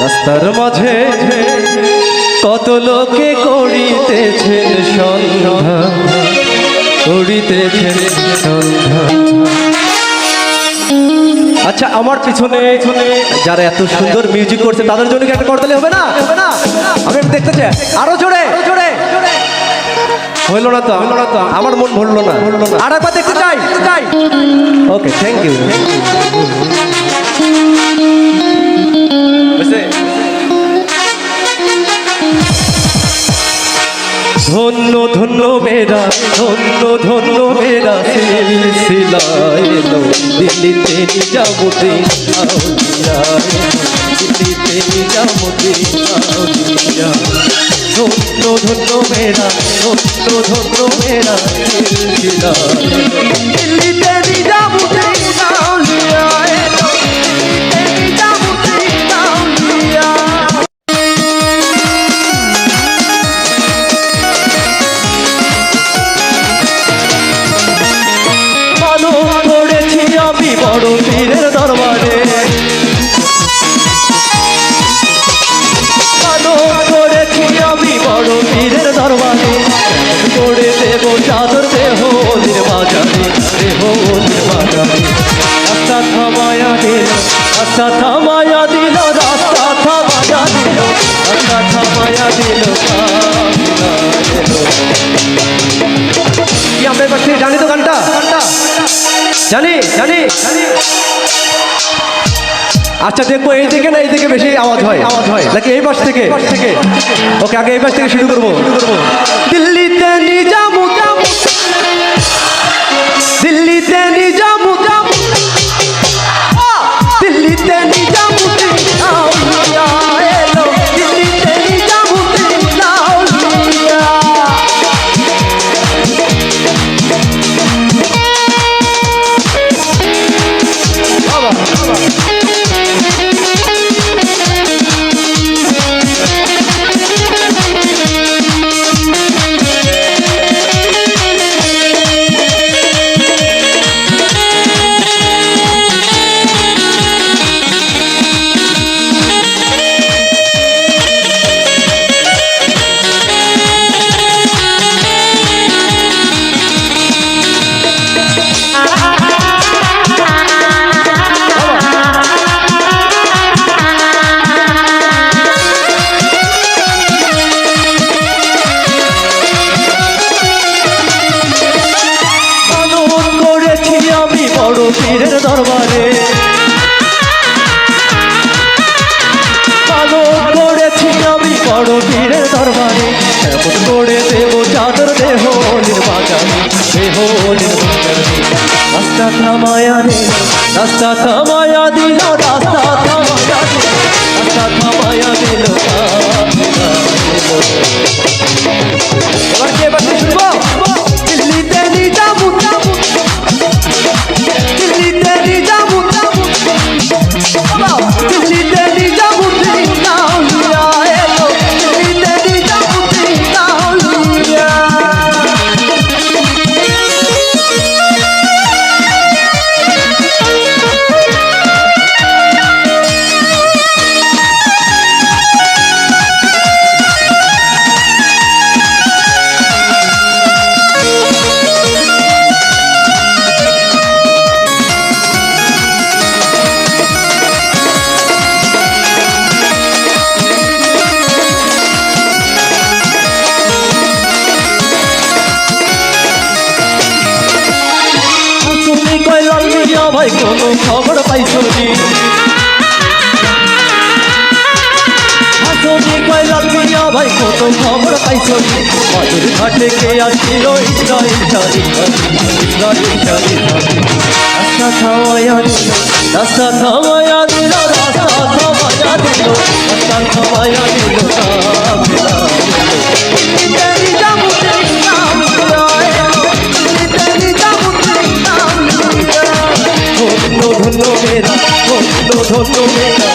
রাস্তার মাঝে কত লোকে করিতেছেন সন্ধ্যা করিতেছেন সন্ধ্যা। আচ্ছা আমার পিছনে যারা এত সুন্দর মিউজিক করছে তাদের জন্য কি একটা করতালে হবে না? হবে না আমি দেখতে চাই। আরও জোরে। জোরে হইল না তো? হইল না তো আমার মন ভরলো না। ভরলো না আর একবার দেখতে চাই চাই ওকে থ্যাংক ইউ ধন্য ধন্য মেরা সিলসিলা এলো। দিল্লিতে আউলিয়া দিল্লিতে আউলিয়া ধন্য ধন্য মেরা, ধন্য ধন্য মেরা সিলসিলা দিল্লিতে নিজামুদ্দিন বড় পীরের দরবারে করে দেব চাদর দেহ ওদের বাজারে, দেহ ওদের বাজারে। রাস্তা থামায়া দিল, রাস্তা থামায়া দিল, রাস্তা থামায়া দিল, রাস্তা থামায়া দিল। কি আমরা এবার জানি তো গানটা? জানি জানি জানি। আচ্ছা দেখব এই দিকে না এই দিকে বেশি আওয়াজ হয়। আওয়াজ হয়। নাকি এই পাশ থেকে? থেকে। ওকে আগে এই পাশ থেকে শুরু করব। শুরু করব। দিল্লিতে নিজামু এমন করে দেব চাদর দেহ নির্বাচনে দেহ নির্বাচনে রাস্তা থামায়া দিল রাস্তা থামায়া দিল রাস্তা থামায়া দিল রাস্তা থামায়া দিল ভাই কোনো খবর পাইছো নি তুমি কইলাম মিয়া ভাই কোনো খবর পাইছো নি মজুর ঘাটে কে আসছিল থামায়া ধন্য মেরা